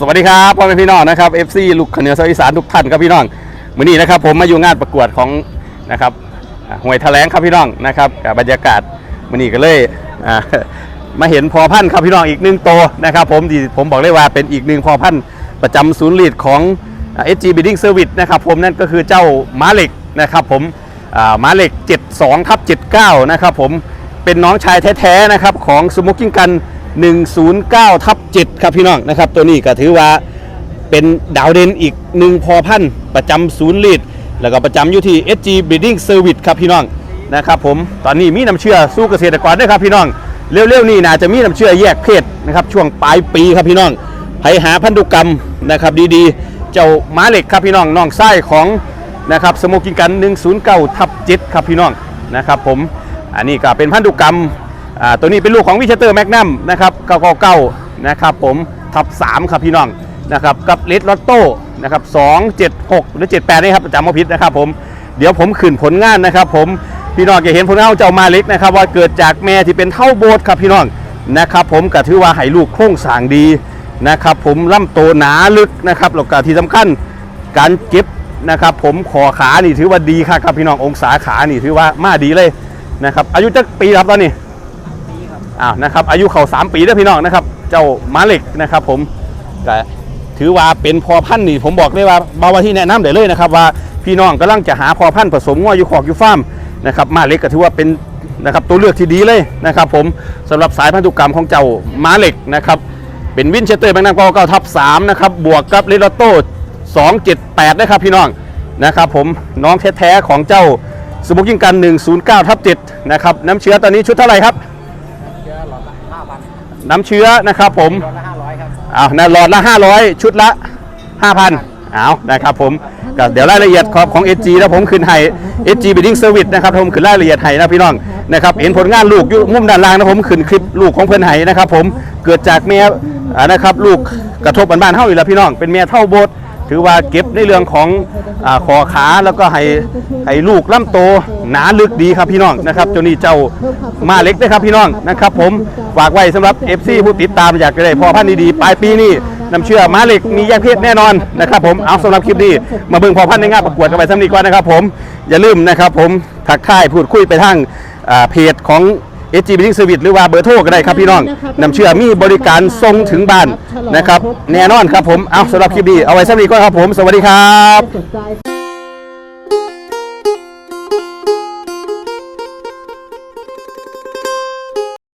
สวัสดีครับพ่อแม่พี่น้องนะครับ FC ลูกขเหนือสวีสานทุกท่านครับพี่น้องมื้อนี้นะครับผมมาอยู่งานประกวดของนะครับอ่วยแถลงครับพี่น้องนะครับกับบรรยากาศมื้อนี้ก็เลยมาเห็นพอพันธุ์ครับพี่น้องอีกหนึ่งโตวนะครับผมที่ผมบอกเลยว่าเป็นอีกหนึ่งพอพันธุ์ประจำศูนย์ลีดของอ่า SG Bidding Service นะครับผมนั่นก็คือเจ้าม้าเหล็กนะครับผมม้าเหล็ก 72ทับ79 นะครับผมเป็นน้องชายแท้ๆนะครับของสโมกกิ้งกัน 109ทับ7ครับพี่น้องนะครับตัวนี้ก็ถือว่าเป็นดาวเด่นอีกหนึ่งพอพันประจำศูนย์ลีดแล้วก็ประจำอยู่ที่ SG Breeding Service ครับพี่น้องนะครับผมตอนนี้มีน้ำเชื่อสู้เกษตรกรด้วยครับพี่น้องเร็วๆนี้น่าจะมีน้ำเชื่อแยกเพศนะครับช่วงปลายปีครับพี่น้องไปหาพันธุกรรมนะครับดีๆ เจ้าม้าเหล็กครับพี่น้องน้องไส้ของนะครับสโมกิงกัน 109ทับ7ครับพี่น้องนะครับผมอันนี้ก็เป็นพันธุกรรม ตัวนี้เป็นลูกของวิเชเตอร์แมกนัมนะครับ999นะครับผมทับ3ครับพี่น้องนะครับกับเลดลอตโต้นะครับ2 7 6หรือ78นี่ครับจำมาผิดนะครับผมเดี๋ยวผมขึ้นผลงานนะครับ ผมพี่น้องจะเห็นผลงานเจ้ามาเล็กนะครับ ว่าเกิดจากแม่ที่เป็นเท่าโบสครับพี่น้องนะครับ ผมก็ถือว่าให้ลูกโครงสร้างดีนะครับ ผมล่ำโตหนาลึกนะครับแล้วก็ที่สำคัญการเก็บนะครับ ผมขอขานี่ถือว่าดีครับครับพี่น้ององศาขานี่ถือว่ามาดีเลยนะครับ อายุจักปีครับตอนนี้ อ้าวนะครับอายุเขา3 ปีแล้วพี่น้องนะครับ เจ้ามาเล็กนะครับ ผมก็ถือว่าเป็นพอพันธุ์นี่ผมบอกเลยว่าบาวาที่แนะนำได้เลยนะครับ ว่าพี่น้องกำลังจะหาพอพันธุ์ผสมง้ออยู่ขอกอยู่ฟาร์มนะครับมาเล็กก็ถือว่าเป็นนะครับตัวเลือกที่ดีเลยนะครับ ผมสำหรับสายพันธุกรรมของเจ้าม้าเหล็กนะครับเป็นวินเชสเตอร์แบงค์นังเก้าเก้าทับสามนะครับบวกกับเลโรโต้สองเจ็ดแปดนะครับพี่น้องนะครับผมน้องแท้ๆของเจ้าสมุกยิงกัน 109ทับ7นะครับน้ำเชื้อตอนนี้ชุดเท่าไหร่ครับ นน้ำเชื้อนะครับผมหลอดละห้าร้อยครับเอานะหลอดละ 500 ชุดละ 5,000เอานะครับผมก็เดี๋ยวรายละเอียดของของ SG แล้วผมขึ้นให้ SG Bidding Service นะครับผมขึ้นรายละเอียดให้นะพี่น้องนะครับเห็นผลงานลูกอยู่มุมด้านล่างนะผมขึ้นคลิปลูกของเพื่อนให้นะครับผมเกิดจากแม่อ่านะครับลูกกระทบบ้านๆเฮาอีกแล้วพี่น้องเป็นแม่เท่าโบส ถือว่าเก็บในเรื่องของอาคอขาแล้วก็ให้ให้ลูกล่ำโตหนาลึกดีครับพี่น้องนะครับเจ้านี่เจ้ามาเล็กด้วยครับพี่น้องนะครับ ผมฝากไว้สำหรับ FC ผู้ติดตามอยากจะได้พอพันธุ์ดีๆปลายปีนี้น้ำเชื่อมาเล็กมีแยกเพศแน่นอนนะครับผมเอาสำหรับคลิปนี้มาเบิ่งพอพันธุ์ในงานประกวดกันไปสำนีก่อนนะครับ ผมอย่าลืมนะครับ ผมทักทายพูดคุยไปทางเพจของ SG Bidding Service หรือว่าเบอร์โทรก็ได้ครับพี่น้องนำเชื่อมีบริการส่งถึงบ้านนะครับ แน่นอนครับผมเอาสำหรับคลิปนี้เอาไว้สำนีก่อนครับผม สวัสดีครับสนใจ